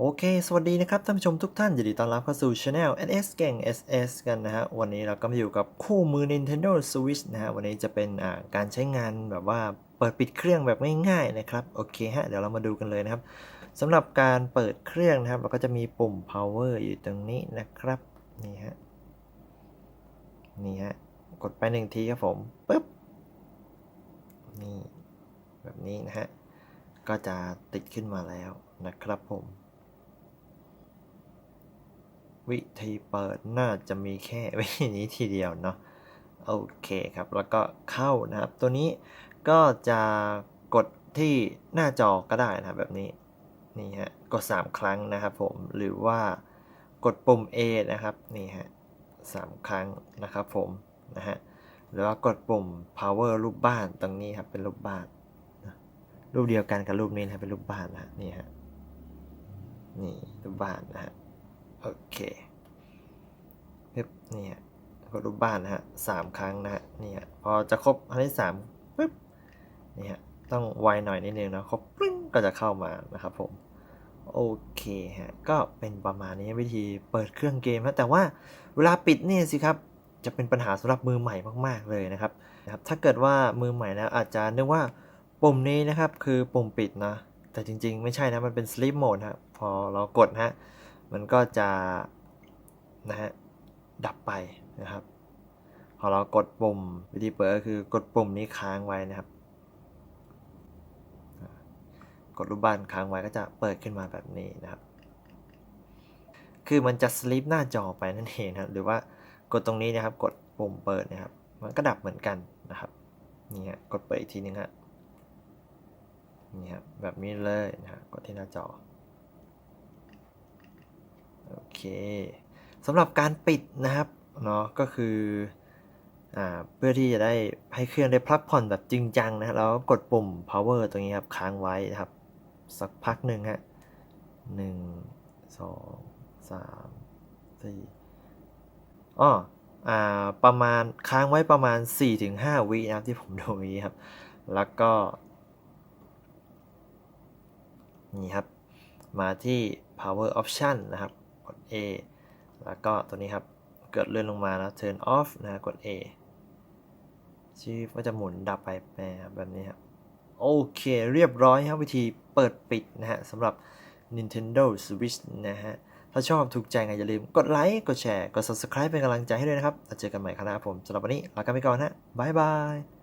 โอเค สวัสดีนะครับท่านผู้ชมทุกท่านยินดีต้อนรับเข้าสู่ Channel NS เก่ง SS กันนะฮะ วันนี้เราก็มาอยู่กับคู่มือ Nintendo Switch นะฮะ วันนี้จะเป็นการใช้งานแบบว่าเปิดปิดเครื่องแบบง่ายๆนะครับ โอเคฮะ เดี๋ยวเรามาดูกันเลยนะครับสำหรับการเปิดเครื่องนะครับ เราก็จะมีปุ่ม power อยู่ตรงนี้นะครับ นี่ฮะ นี่ฮะ กดไปหนึ่งทีครับผมปึ๊บ นี่ แบบนี้นะฮะ ก็จะติดขึ้นมาแล้วนะครับผม วิธีเปิดน่าจะมีแค่วิธีนี้ทีเดียวเนาะโอเคครับ แล้วก็เข้านะครับ ตัวนี้ก็จะกดที่หน้าจอก็ได้นะครับแบบนี้นี่ฮะกด 3 ครั้งนะครับผมหรือว่ากดปุ่ม A นะครับนี่ฮะสามครั้งนะครับผมนะฮะหรือว่ากดปุ่ม power รูปบ้านตรงนี้ครับเป็นรูปบ้านนะรูปเดียวกันกับรูปนี้นะครับเป็นรูปบ้านนะนี่ฮะนี่รูปบ้านนะฮะ โอเคปึ๊บเนี่ฮะกดรูปบ้านนะฮะสามครั้งนะฮะเนี่ฮะพอจะครบครั้งที่สามปึ๊บเนี่ฮะต้องไวหน่อยนิดนึงนะครบปึ้งก็จะเข้ามานะครับผมโอเคฮะก็เป็นประมาณนี้วิธีเปิดเครื่องเกมนะแต่ว่าเวลาปิดนี่สิครับจะเป็นปัญหาสำหรับมือใหม่มาก ๆ เลยนะครับนะครับ ถ้าเกิดว่ามือใหม่นะอาจจะนึกว่าปุ่มนี้นะครับคือปุ่มปิดนะ แต่จริง ๆ ไม่ใช่นะ มันเป็น sleep mode ฮะพอเรากดฮะ มันก็จะนะฮะดับไปนะครับ พอเรากดปุ่มวิธีเปิดก็คือกดปุ่มนี้ค้างไว้นะครับ กดรูปบ้านค้างไว้ก็จะเปิดขึ้นมาแบบนี้นะครับ คือมันจะสลิปหน้าจอไปนั่นเองนะครับ หรือว่ากดตรงนี้นะครับ กดปุ่มเปิดนะครับ มันก็ดับเหมือนกันนะครับนี่ฮะกดเปิดอีกทีนึงฮะนี่ครับแบบนี้เลยนะฮะกดที่หน้าจอโอ เคสำหรับการปิดนะครับเนาะก็คืออเพื่อที่จะได้ให้เครื่องได้พักผ่อนแบบจริงจังนะเราก็กดปุ่ม power ตรงนี้ครับค้างไว้นะครับ สักพักหนึ่งฮะหนึ่งสองสามสี่อ้ออ่าประมาณค้างไว้ประมาณ 4-5 วินะครับที่ผมดูนี้ครับ แล้วก็ นี่ครับ มาที่ power option นะครับ กด A แล้วก็ตัวนี้ครับเกิดเลื่อนลงมาแล้ว turn off นะกด A ชีฟก็จะหมุนดับไปแบบนี้ครับโอเค เรียบร้อยครับวิธีเปิดปิดนะฮะสำหรับ Nintendo Switch นะฮะ ถ้าชอบถูกใจไงอย่าลืมกดไลค์ กดแชร์ กด subscribe เป็นกำลังใจให้ด้วยนะครับแล้วเจอกันใหม่คณะผมสำหรับวันนี้ลากันไปก่อนฮะบ๊ายบาย